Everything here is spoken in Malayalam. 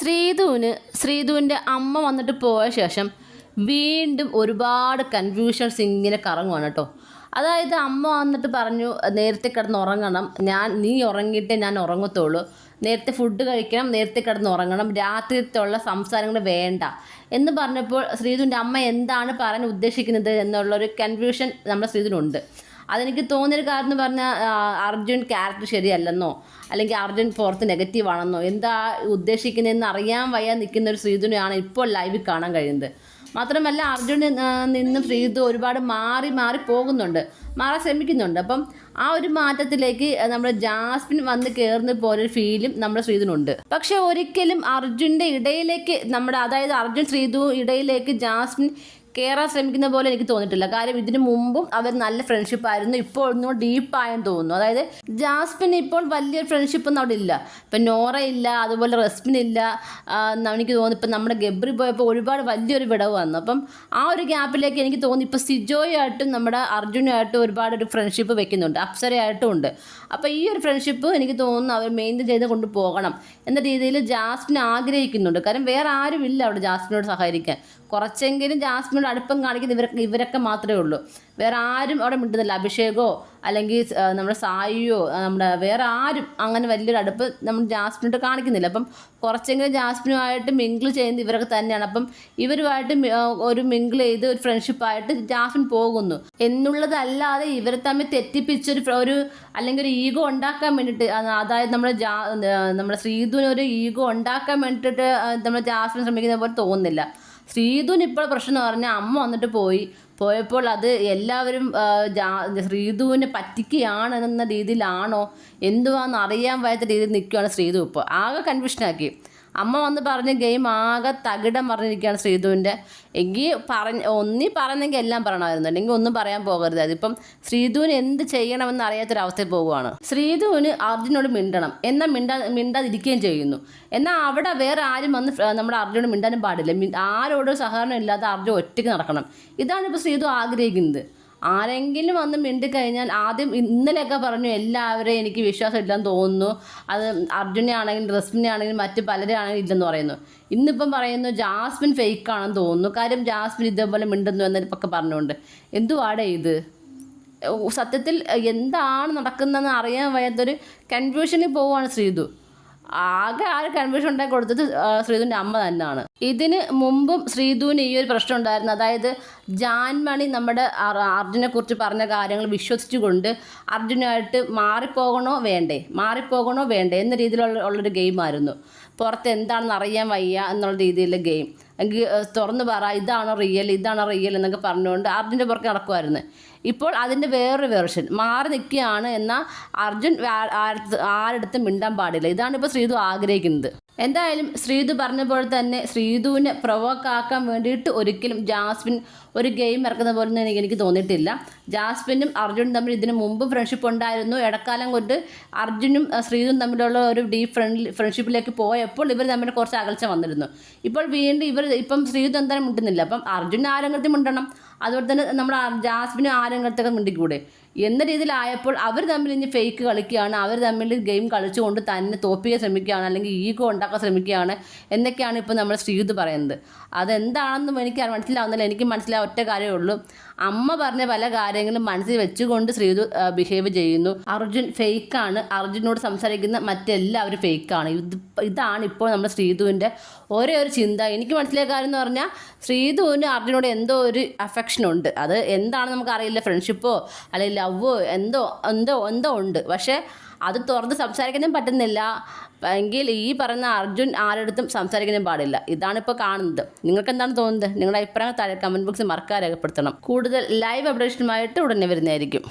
ശ്രീധുവിന് ശ്രീധുവിന്റെ അമ്മ വന്നിട്ട് പോയ ശേഷം വീണ്ടും ഒരുപാട് കൺഫ്യൂഷൻസ് ഇങ്ങനെ കറങ്ങുവാണ് കേട്ടോ. അതായത് അമ്മ വന്നിട്ട് പറഞ്ഞു നേരത്തെ കിടന്ന് ഉറങ്ങണം. ഞാൻ നീ ഉറങ്ങിയിട്ടേ ഞാൻ ഉറങ്ങത്തുള്ളൂ. നേരത്തെ ഫുഡ് കഴിക്കണം നേരത്തെ കിടന്ന് ഉറങ്ങണം. രാത്രിത്തുള്ള സംസാരങ്ങൾ വേണ്ട. എന്ന് പറഞ്ഞപ്പോൾ ശ്രീധുവിന്റെ അമ്മ എന്താണ് പറയാൻ ഉദ്ദേശിക്കുന്നത് എന്നുള്ളൊരു കൺഫ്യൂഷൻ നമ്മുടെ ശ്രീധുവിനുണ്ട്. അതെനിക്ക് തോന്നിയൊരു കാര്യം എന്ന് പറഞ്ഞാൽ അർജുൻ ക്യാരക്ടർ ശരിയല്ലെന്നോ അല്ലെങ്കിൽ അർജുൻ പുറത്ത് നെഗറ്റീവ് ആണെന്നോ എന്താ ഉദ്ദേശിക്കുന്നതെന്ന് അറിയാൻ വയ്യ നിൽക്കുന്ന ഒരു ശ്രീധുനെയാണ് ഇപ്പോൾ ലൈവിൽ കാണാൻ കഴിയുന്നത്. മാത്രമല്ല അർജുൻ നിന്നും ശ്രീധു ഒരുപാട് മാറി മാറി പോകുന്നുണ്ട് മാറാൻ ശ്രമിക്കുന്നുണ്ട്. അപ്പം ആ ഒരു മാറ്റത്തിലേക്ക് നമ്മുടെ ജാസ്മിൻ വന്ന് കയറുന്ന പോലൊരു ഫീലും നമ്മുടെ ശ്രീധുനുണ്ട്. പക്ഷെ ഒരിക്കലും അർജുന്റെ ഇടയിലേക്ക് നമ്മുടെ അതായത് അർജുൻ ശ്രീധു ഇടയിലേക്ക് ജാസ്മിൻ കയറാൻ ശ്രമിക്കുന്ന പോലെ എനിക്ക് തോന്നിയിട്ടില്ല. കാര്യം ഇതിനു മുമ്പും അവർ നല്ല ഫ്രണ്ട്ഷിപ്പ് ആയിരുന്നു ഇപ്പോൾ ഒന്നും ഡീപ്പായെന്ന് തോന്നുന്നു. അതായത് ജാസ്മിൻ ഇപ്പോൾ വലിയൊരു ഫ്രണ്ട്ഷിപ്പ് ഒന്നും അവിടെ ഇല്ല. ഇപ്പം നോറ ഇല്ല അതുപോലെ റെസ്മിൻ ഇല്ല എനിക്ക് തോന്നുന്നു ഇപ്പം നമ്മുടെ ഗബ്രി പോയപ്പോൾ ഒരുപാട് വലിയൊരു വിടവ് വന്നു. അപ്പം ആ ഒരു ഗ്യാപ്പിലേക്ക് എനിക്ക് തോന്നുന്നു ഇപ്പോൾ സിജോയായിട്ടും നമ്മുടെ അർജുനുമായിട്ടും ഒരുപാട് ഒരു ഫ്രണ്ട്ഷിപ്പ് വെക്കുന്നുണ്ട്. അപ്സരയായിട്ടും ഉണ്ട്. അപ്പോൾ ഈ ഒരു ഫ്രണ്ട്ഷിപ്പ് എനിക്ക് തോന്നുന്നു അവർ മെയിന്റെയിൻ ചെയ്ത് കൊണ്ടുപോകണം എന്ന രീതിയിൽ ജാസ്മിൻ ആഗ്രഹിക്കുന്നുണ്ട്. കാരണം വേറെ ആരും ഇല്ല അവിടെ ജാസ്മിനോട് സഹകരിക്കാൻ. കുറച്ചെങ്കിലും ജാസ്മിനോട് അടുപ്പം കാണിക്കുന്ന ഇവരൊക്കെ ഇവരൊക്കെ മാത്രമേ ഉള്ളൂ. വേറെ ആരും അവിടെ മിണ്ടുന്നില്ല. അഭിഷേകോ അല്ലെങ്കിൽ നമ്മുടെ സായിയോ നമ്മുടെ വേറെ ആരും അങ്ങനെ വലിയൊരു അടുപ്പ് നമ്മൾ ജാസ്മിനോട്ട് കാണിക്കുന്നില്ല. അപ്പം കുറച്ചെങ്കിലും ജാസ്മിനുമായിട്ട് മിങ്കിൾ ചെയ്യുന്ന ഇവരൊക്കെ തന്നെയാണ്. അപ്പം ഇവരുമായിട്ട് ഒരു മിങ്കിൾ ചെയ്ത് ഒരു ഫ്രണ്ട്ഷിപ്പായിട്ട് ജാസ്മിൻ പോകുന്നു. എന്നുള്ളതല്ലാതെ ഇവരെ തമ്മിൽ തെറ്റിപ്പിച്ചൊരു ഒരു അല്ലെങ്കിൽ ഒരു ഈഗോ ഉണ്ടാക്കാൻ വേണ്ടിയിട്ട് അത് അതായത് നമ്മുടെ ജാ നമ്മുടെ ശ്രീധുവിന് ഒരു ഈഗോ ഉണ്ടാക്കാൻ വേണ്ടിയിട്ട് നമ്മുടെ ജാസ്മിൻ ശ്രമിക്കുന്ന പോലെ തോന്നുന്നില്ല. ശ്രീധുവിന് ഇപ്പോൾ പ്രശ്നം എന്ന് പറഞ്ഞാൽ അമ്മ വന്നിട്ട് പോയി. പോയപ്പോൾ അത് എല്ലാവരും ശ്രീതുവിനെ പറ്റിക്കുകയാണ് എന്ന രീതിയിലാണോ എന്തുവാന്ന് അറിയാൻ വയ്യാത്ത രീതിയിൽ നിൽക്കുകയാണ് ശ്രീധു ഇപ്പോൾ. ആകെ കൺഫ്യൂഷനാക്കി അമ്മ വന്ന് പറഞ്ഞ ഗെയിം ആകെ തകിടം പറഞ്ഞിരിക്കുകയാണ് ശ്രീധുവിന്റെ. എങ്കിൽ പറഞ്ഞ് ഒന്നി പറഞ്ഞെങ്കിൽ എല്ലാം പറയണമായിരുന്നു. അല്ലെങ്കിൽ ഒന്നും പറയാൻ പോകരുത്. അതിപ്പം ശ്രീധുവിന് എന്ത് ചെയ്യണമെന്ന് അറിയാത്തൊരവസ്ഥയിൽ പോവുകയാണ് ശ്രീധുവിന് അർജുനോട് മിണ്ടണം. എന്നാൽ മിണ്ടാ മിണ്ടാതിരിക്കുകയും ചെയ്യുന്നു. എന്നാൽ അവിടെ വേറെ ആരും വന്ന് നമ്മുടെ അർജുനോട് മിണ്ടാനും പാടില്ല. ആരോടും സഹകരണം ഇല്ലാതെ അർജുൻ ഒറ്റയ്ക്ക് നടക്കണം. ഇതാണ് ഇപ്പോൾ ശ്രീധു ആഗ്രഹിക്കുന്നത്. ആരെങ്കിലും വന്ന് മിണ്ടിക്കഴിഞ്ഞാൽ ആദ്യം ഇന്നലെയൊക്കെ പറഞ്ഞു എല്ലാവരെയും എനിക്ക് വിശ്വാസം ഇല്ലെന്ന് തോന്നുന്നു. അത് അർജുനെ ആണെങ്കിലും റസ്മിനെ ആണെങ്കിലും മറ്റ് പലരെ ആണെങ്കിലും ഇല്ലെന്ന് പറയുന്നു. ഇന്നിപ്പം പറയുന്നു ജാസ്മിൻ ഫേക്ക് ആണെന്ന് തോന്നുന്നു. കാര്യം ജാസ്മിൻ ഇതേപോലെ മിണ്ടുന്നു എന്നൊക്കെ പറഞ്ഞുകൊണ്ട്. എന്തുവാടേ ഇത്? സത്യത്തിൽ എന്താണ് നടക്കുന്നതെന്ന് അറിയാൻ വയ്യാത്തൊരു കൺഫ്യൂഷനിൽ പോവുകയാണ് ശ്രീതു. ആകെ ആ ഒരു കൺഫ്യൂഷൻ ഉണ്ടാക്കി കൊടുത്തത് ശ്രീധുവിന്റെ അമ്മ തന്നെയാണ്. ഇതിന് മുമ്പും ശ്രീധുവിന് ഈ ഒരു പ്രശ്നം ഉണ്ടായിരുന്നു. അതായത് ജാൻമണി നമ്മുടെ അർ- അർജുനെ കുറിച്ച് പറഞ്ഞ കാര്യങ്ങൾ വിശ്വസിച്ചുകൊണ്ട് അർജുനായിട്ട് മാറിപ്പോകണോ വേണ്ടേ? മാറിപ്പോകണോ വേണ്ടേ? എന്ന രീതിയിലുള്ള ഉള്ളൊരു ഗെയിമായിരുന്നു പുറത്ത് എന്താണെന്ന് അറിയാൻ വയ്യ എന്നുള്ള രീതിയിലെ ഗെയിം എങ്കിൽ തുറന്ന് പറ ഇതാണോ റിയൽ ഇതാണോ റിയൽ എന്നൊക്കെ പറഞ്ഞുകൊണ്ട് അർജുന്റെ പുറത്ത് നടക്കുമായിരുന്നു ഇപ്പോൾ അതിന്റെ വേറൊരു വേർഷൻ മാറി നിൽക്കുകയാണ് എന്നാൽ അർജുൻ ആ- ആരടുത്തും മിണ്ടാൻ പാടില്ല. ഇതാണ് ഇപ്പോൾ ശ്രീധു ആഗ്രഹിക്കുന്നത്. എന്തായാലും ശ്രീധു പറഞ്ഞ പോലെ തന്നെ ശ്രീധുവിനെ പ്രൊവോക്കാക്കാൻ വേണ്ടിയിട്ട് ഒരിക്കലും ജാസ്മിൻ ഒരു ഗെയിം ഇറക്കുന്ന പോലെ ഒന്നും എനിക്ക് തോന്നിയിട്ടില്ല. ജാസ്മിനും അർജുനും തമ്മിൽ ഇതിനു മുമ്പ് ഫ്രണ്ട്ഷിപ്പ് ഉണ്ടായിരുന്നു. ഇടക്കാലം കൊണ്ട് അർജുനും ശ്രീതും തമ്മിലുള്ള ഒരു ഡീപ്പ് ഫ്രണ്ട് ഫ്രണ്ട്ഷിപ്പിലേക്ക് പോയപ്പോൾ ഇവർ തമ്മിൽ കുറച്ച് അകൽച്ച വന്നിരുന്നു. ഇപ്പോൾ വീണ്ടും ഇവർ ഇപ്പം ശ്രീധു എന്തായാലും മുട്ടുന്നില്ല അപ്പം അർജുൻ ആരെങ്കിലും മുണ്ടണം. അതുപോലെ തന്നെ നമ്മൾ ജാസ്മിനും ആരെങ്കിലത്തൊക്കെ മിണ്ടിക്കൂടെ? എന്ന രീതിയിലായപ്പോൾ അവർ തമ്മിൽ ഇനി ഫേക്ക് കളിക്കുകയാണ്. അവർ തമ്മിൽ ഗെയിം കളിച്ചുകൊണ്ട് തന്നെ തോപ്പിക്കാൻ ശ്രമിക്കുകയാണ് അല്ലെങ്കിൽ ഈഗോ ഉണ്ടാക്കാൻ ശ്രമിക്കുകയാണ് എന്നൊക്കെയാണ് ഇപ്പോൾ നമ്മൾ ശ്രീയുദ്ധ പറയുന്നത്. അതെന്താണെന്നും എനിക്ക് മനസ്സിലാവുന്നില്ല. എനിക്ക് മനസ്സിലായ ഒറ്റ കാര്യമേ ഉള്ളൂ. അമ്മ പറഞ്ഞ പല കാര്യങ്ങളും മനസ്സിൽ വെച്ചുകൊണ്ട് ശ്രീതു ബിഹേവ് ചെയ്യുന്നു. അർജുൻ ഫേക്കാണ് അർജുനോട് സംസാരിക്കുന്ന മറ്റെല്ലാവരും ഫേക്കാണ് ഇത് ഇതാണ് ഇപ്പോൾ നമ്മുടെ ശ്രീധുവിന്റെ ഒരേ ഒരു ചിന്ത. എനിക്ക് മനസ്സിലായ കാര്യം എന്ന് പറഞ്ഞാൽ ശ്രീധുവിന് അർജുനോട് എന്തോ ഒരു അഫെക്ഷൻ ഉണ്ട്. അത് എന്താണെന്ന് നമുക്കറിയില്ല. ഫ്രണ്ട്ഷിപ്പോ അല്ലെങ്കിൽ ലവോ എന്തോ എന്തോ എന്തോ ഉണ്ട്. പക്ഷേ അത് തുറന്ന് സംസാരിക്കാനും പറ്റുന്നില്ല. എങ്കിൽ ഈ പറയുന്ന അർജുൻ ആരടുത്തും സംസാരിക്കാനും പാടില്ല. ഇതാണ് ഇപ്പോൾ കാണുന്നത്. നിങ്ങൾക്ക് എന്താണ് തോന്നുന്നത്? നിങ്ങളുടെ അഭിപ്രായം താഴെ കമന്റ് ബോക്സിൽ മറക്കാൻ രേഖപ്പെടുത്തണം. കൂടുതൽ ലൈവ് അപ്ഡേഷനുമായിട്ട് ഉടനെ വരുന്നതായിരിക്കും.